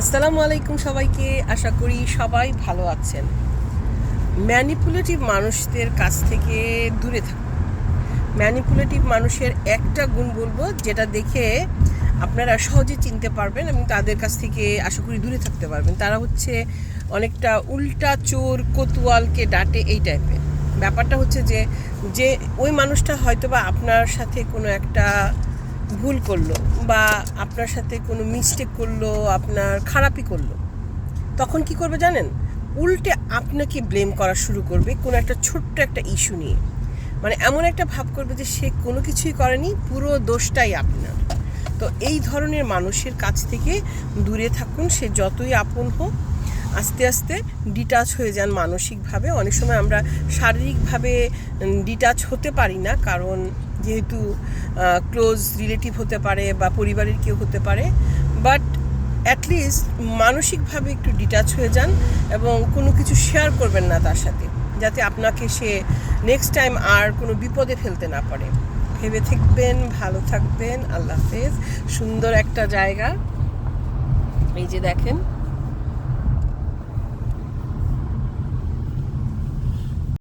আসসালামু আলাইকুম সবাইকে। আশা করি সবাই ভালো আছেন। ম্যানিপুলেটিভ মানুষদের কাছ থেকে দূরে থাকুন। ম্যানিপুলেটিভ মানুষের একটা গুণ বলব, যেটা দেখে আপনারা সহজে চিনতে পারবেন এবং তাদের কাছ থেকে আশা করি দূরে থাকতে পারবেন। তারা হচ্ছে অনেকটা উল্টা চোর, কোতোয়ালকে ডাটে এই টাইপের। ব্যাপারটা হচ্ছে যে যে ওই মানুষটা হয়তোবা আপনার সাথে কোনো একটা ভুল করল বা আপনার সাথে কোনো মিস্টেক করল, আপনার খারাপই করল, তখন কি করবে জানেন? উল্টে আপনাকে ব্লেম করা শুরু করবে কোনো একটা ছোট্ট একটা ইস্যু নিয়ে। মানে এমন একটা ভাব করবে যে সে কোনো কিছুই করেনি, পুরো দোষটাই আপনার। তো এই ধরনের মানুষের কাছ থেকে দূরে থাকুন, সে যতই আপন হোক, আস্তে আস্তে ডিটাচ হয়ে যান মানসিকভাবে। অনেক সময় আমরা শারীরিকভাবে ডিটাচ হতে পারি না, কারণ যেহেতু ক্লোজ রিলেটিভ হতে পারে বা পরিবারের কেউ হতে পারে বাট অ্যাটলিস্ট মানসিকভাবে একটু ডিটাচ হয়ে যান এবং কোনো কিছু শেয়ার করবেন না তার সাথে, যাতে আপনাকে সে নেক্সট টাইম আর কোনো বিপদে ফেলতে না পারে। ভেবে থাকবেন, ভালো থাকবেন, আল্লাহ হাফেজ। সুন্দর একটা জায়গা। এই যে দেখেন